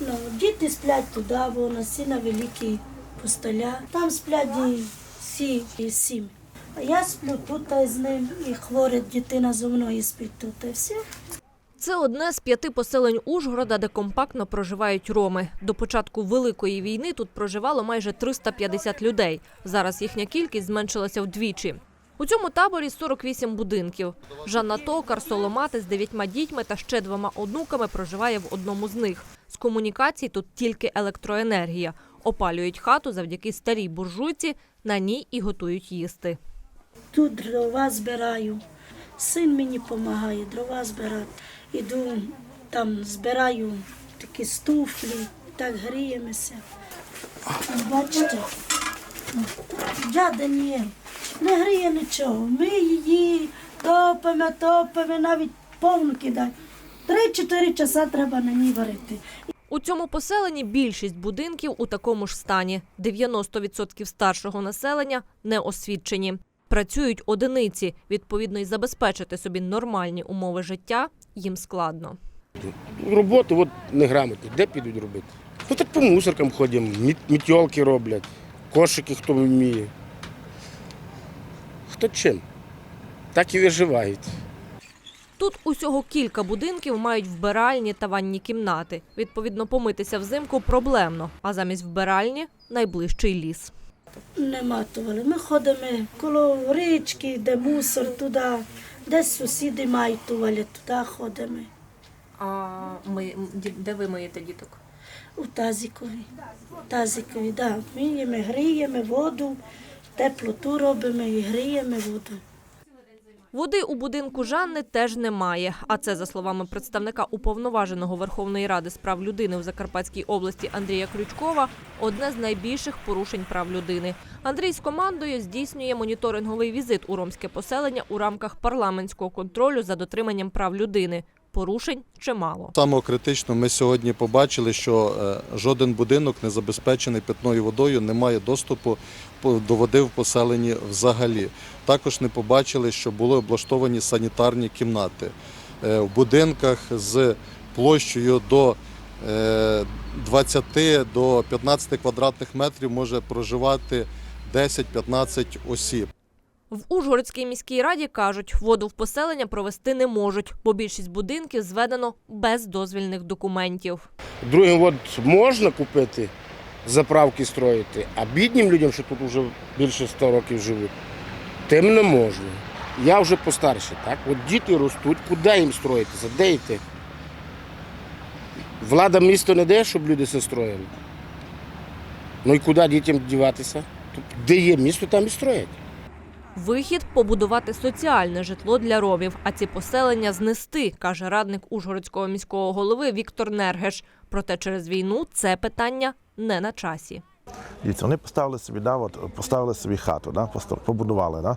Ну, діти сплять туди, всі на великі постеля. Там сплять і всі і сім. А я сплю тут з ним, і хвора дитина зі мною спить тут. І все. Це одне з п'яти поселень Ужгорода, де компактно проживають роми. До початку Великої війни тут проживало майже 350 людей. Зараз їхня кількість зменшилася вдвічі. У цьому таборі 48 будинків. Жанна Токар, Соломати з дев'ятьма дітьми та ще двома онуками проживає в одному з них. З комунікацій тут тільки електроенергія. Опалюють хату завдяки старій буржуйці, на ній і готують їсти. Тут дрова збираю. Син мені допомагає дрова збирати. Іду там збираю такі стуфлі, так гріємося. Бачите, я Даніель не гріє нічого. Ми її топимо, топимо, навіть повну кидай. Три-чотири часа треба на ній варити. У цьому поселенні більшість будинків у такому ж стані. 90% старшого населення не освідчені. Працюють одиниці. Відповідно, і забезпечити собі нормальні умови життя їм складно. Роботи от неграмотні, де підуть робити? Ну так по мусоркам ходимо, мітьолки роблять, кошики хто вміє. Хто чим? Так і виживають. Тут усього кілька будинків мають вбиральні та ванні кімнати. Відповідно, помитися взимку проблемно, а замість вбиральні найближчий ліс. Не матували. Ми ходимо коло річки, де мусор, туди, десь сусіди мають туалет, туди ходимо. А ми де ви миєте діток? У тазикові. Тазикові, да. Миємо, гріємо воду, теплоту робимо і гріємо воду. Води у будинку Жанни теж немає. А це, за словами представника уповноваженого Верховної Ради з прав людини в Закарпатській області Андрія Крючкова, одне з найбільших порушень прав людини. Андрій з командою здійснює моніторинговий візит у ромське поселення у рамках парламентського контролю за дотриманням прав людини. Порушень чимало. Саме критично ми сьогодні побачили, що е, жоден будинок не забезпечений питною водою, не має доступу до води в поселенні взагалі. Також не побачили, що були облаштовані санітарні кімнати. Е, В будинках з площею до е, 20 до 15 квадратних метрів може проживати 10-15 осіб. В Ужгородській міській раді кажуть, воду в поселення провести не можуть, бо більшість будинків зведено без дозвільних документів. Другим от можна купити, заправки строїти, а біднім людям, що тут вже більше 100 років живуть, тим не можна. Я вже постарше, так? От діти ростуть, куди їм строїтися? Де йти? Влада місто не дає, щоб люди все строїли. Ну і куди дітям діватися? Де є місто, там і строять. Вихід побудувати соціальне житло для ромів, а ці поселення знести, каже радник Ужгородського міського голови Віктор Нергеш. Проте через війну це питання не на часі. Дивіться, вони поставили собі, да, от, поставили собі хату, да, побудували. Да?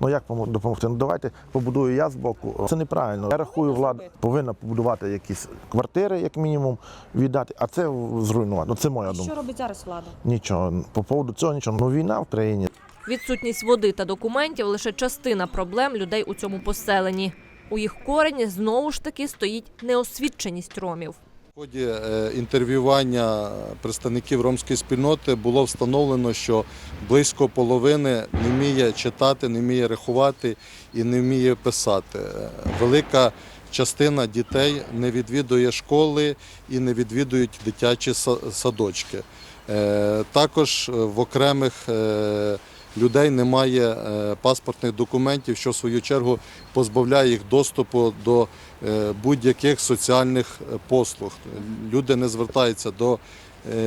Ну як допомогти? Ну давайте побудую я з боку. Це неправильно. Я рахую, влада повинна побудувати якісь квартири, як мінімум, віддати, а це зруйнувати. Ну це моя думка. Що робить зараз влада? Нічого. По поводу цього нічого. Ну війна в країні. Відсутність води та документів лише частина проблем людей у цьому поселенні. У їх корені знову ж таки стоїть неосвідченість ромів. В ході е, інтерв'ювання представників ромської спільноти було встановлено, що близько половини не вміє читати, не вміє рахувати і не вміє писати. Е, Велика частина дітей не відвідує школи і не відвідують дитячі садочки. Е, Також в окремих людей немає е, паспортних документів, що в свою чергу позбавляє їх доступу до е, будь-яких соціальних е, послуг. Люди не звертаються до,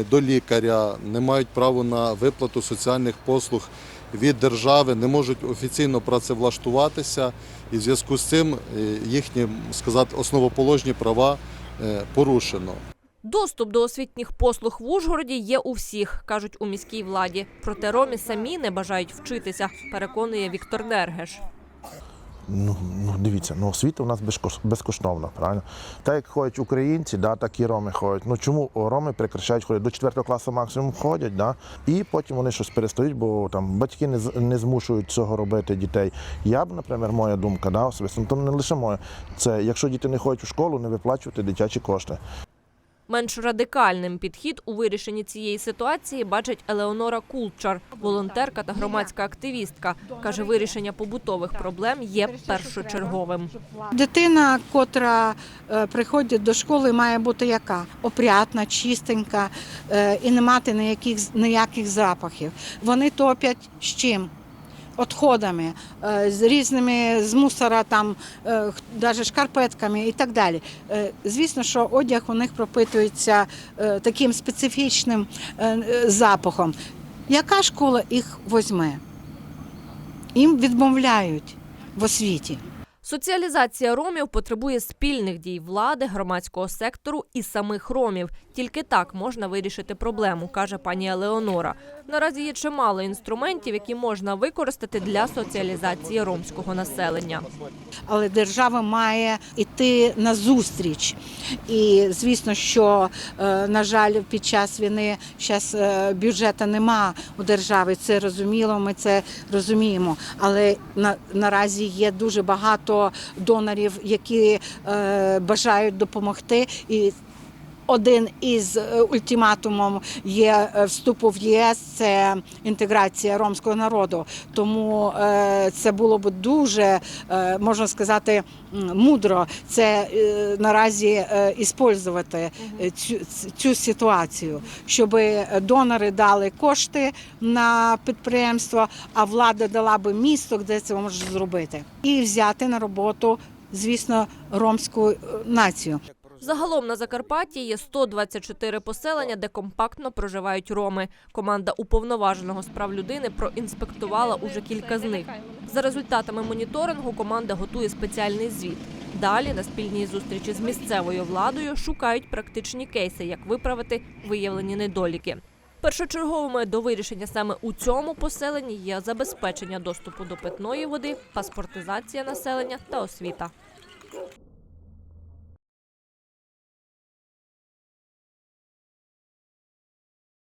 до лікаря, не мають права на виплату соціальних послуг від держави, не можуть офіційно працевлаштуватися, і в зв'язку з цим їхні сказати, основоположні права порушено. Доступ до освітніх послуг в Ужгороді є у всіх, кажуть у міській владі. Проте ромі самі не бажають вчитися, переконує Віктор Нергеш. Ну, ну дивіться, ну освіта у нас безкош- безкоштовна, правильно? Так як ходять українці, да, так і роми ходять. Ну чому роми прекращають ходити? До 4 класу максимум ходять, да? і потім вони щось перестають, бо там батьки не, не змушують цього робити дітей. Я б, наприклад, моя думка, да, особисто, ну, то не лише моя, це якщо діти не ходять у школу, не виплачувати дитячі кошти. Менш радикальним підхід у вирішенні цієї ситуації бачить Елеонора Кулчар, волонтерка та громадська активістка. Каже, вирішення побутових проблем є першочерговим. Дитина, котра е, приходить до школи, має бути яка? Опрятна, чистенька е, і не мати ніяких, ніяких запахів. Вони топять з чим? Отходами, е, з різними з мусора, там навіть шкарпетками і так далі. Е, Звісно, що одяг у них пропитується е, таким специфічним е, е, запахом. Яка школа їх возьме? Їм відмовляють в освіті. Соціалізація ромів потребує спільних дій влади, громадського сектору і самих ромів. Тільки так можна вирішити проблему, каже пані Елеонора. Наразі є чимало інструментів, які можна використати для соціалізації ромського населення. але держава має йти на зустріч. І звісно, що е, на жаль, під час війни зараз бюджету нема у держави. Це розуміло, ми це розуміємо. Але на, наразі є дуже багато донорів, які е, бажають допомогти. І один із е, ультиматумів є е, вступу в ЄС це інтеграція ромського народу. Тому е, це було б дуже можна сказати мудро це наразі іспользувати цю, цю ситуацію, щоб донори дали кошти на підприємство, а влада дала би місто, де це може зробити, і взяти на роботу, звісно, ромську націю. Загалом на Закарпатті є 124 поселення, де компактно проживають роми. Команда уповноваженого з прав людини проінспектувала уже кілька з них. За результатами моніторингу команда готує спеціальний звіт. Далі на спільній зустрічі з місцевою владою шукають практичні кейси, як виправити виявлені недоліки. Першочерговими до вирішення саме у цьому поселенні є забезпечення доступу до питної води, паспортизація населення та освіта.